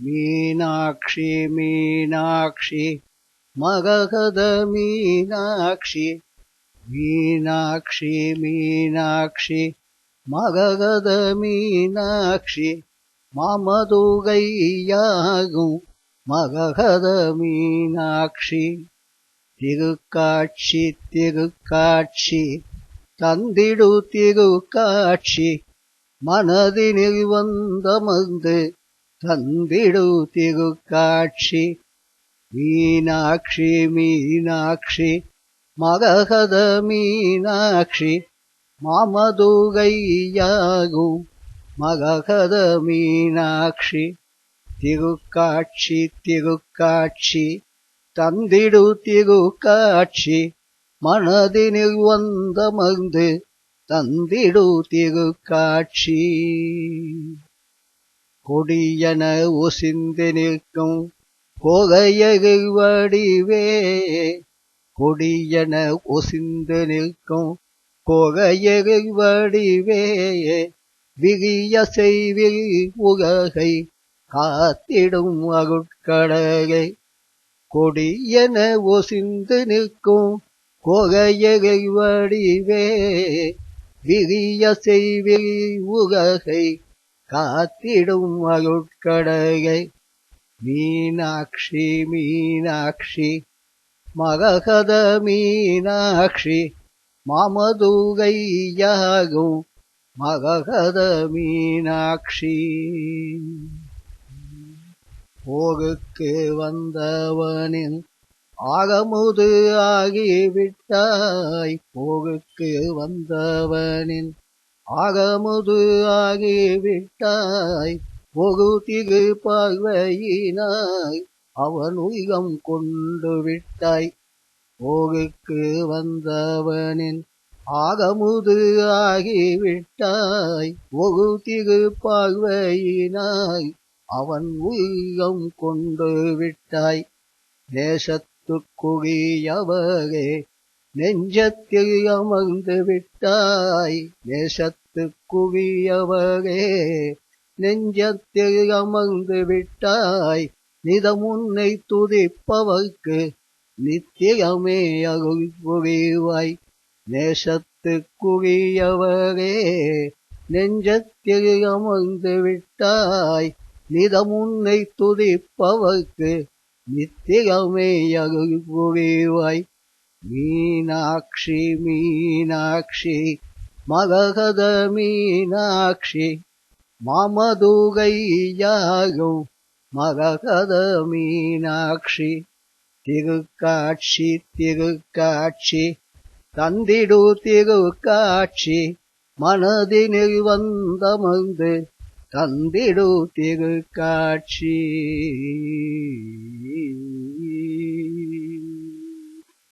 மீனாட்சி மீனாட்சி மககத மீனாட்சி மீனாட்சி மீனாட்சி மககத மீனாட்சி மாமதுகையாகும் மககத மீனாட்சி. திருக்காட்சி திருக்காட்சி தந்திடு திருக்காட்சி மனதினில் வந்தமர்ந்து தந்திடு திருக்காட்சி மீனாட்சி மீனாட்சி மககத மீனாட்சி மாமதுகையாகும் மககத மீனாட்சி. திருக்காட்சி திருக்காட்சி தந்திடு திருக்காட்சி மனதினில் வந்தமர்ந்து தந்திடு திருக்காட்சி கொடியன ஒசிந்து நிற்கும் புகையகு வடிவே. கொடியன ஒசிந்து நிற்கும் புகையகு வடிவே. விகிய செய்வில் உலகை காத்திடும் அகுட்கடகை கொடியன ஒசிந்து நிற்கும் புகையகை வடிவே. விகிய செய்வில் உககை காத்திடும் அருட்கடலை மீனாட்சி மீனாட்சி மககத மீனாட்சி மாமதுகையாகும் மககத மீனாட்சி. போருக்கு வந்தவனின் ஆகமுது ஆகிவிட்டாய். போருக்கு வந்தவனின் அகமுது ஆகிவிட்டாய். ஒரு பார்வையினாய். அவன் உயிரம் கொண்டு விட்டாய். போகுக்கு வந்தவனின் ஆகமுது ஆகிவிட்டாய். ஒரு பார்வையினாய். அவன் உயிரம் கொண்டு விட்டாய். நேசத்துக்குரியவரே நெஞ்சத்தில் அமர்ந்து விட்டாய். நேசத்துக்குரியவரே நெஞ்சத்தில் அமர்ந்து விட்டாய் நிதமுன்னை துதிப்பவர்க்கு நித்தியமே அருள் புரிவாய். நேசத்துக்குரியவரே நெஞ்சத்தில் அமர்ந்து விட்டாய் நிதமுன்னை துதிப்பவர்க்கு நித்தியமே அருள் புரிவாய். மீனாட்சி மீனாட்சி மககத மீனாட்சி மாமதுகையாகும் மககத மீனாட்சி திருக்காட்சி திருக்காட்சி தந்திடு திருக்காட்சி மனதினில் வந்தமர்ந்து தந்திடு திருக்காட்சி.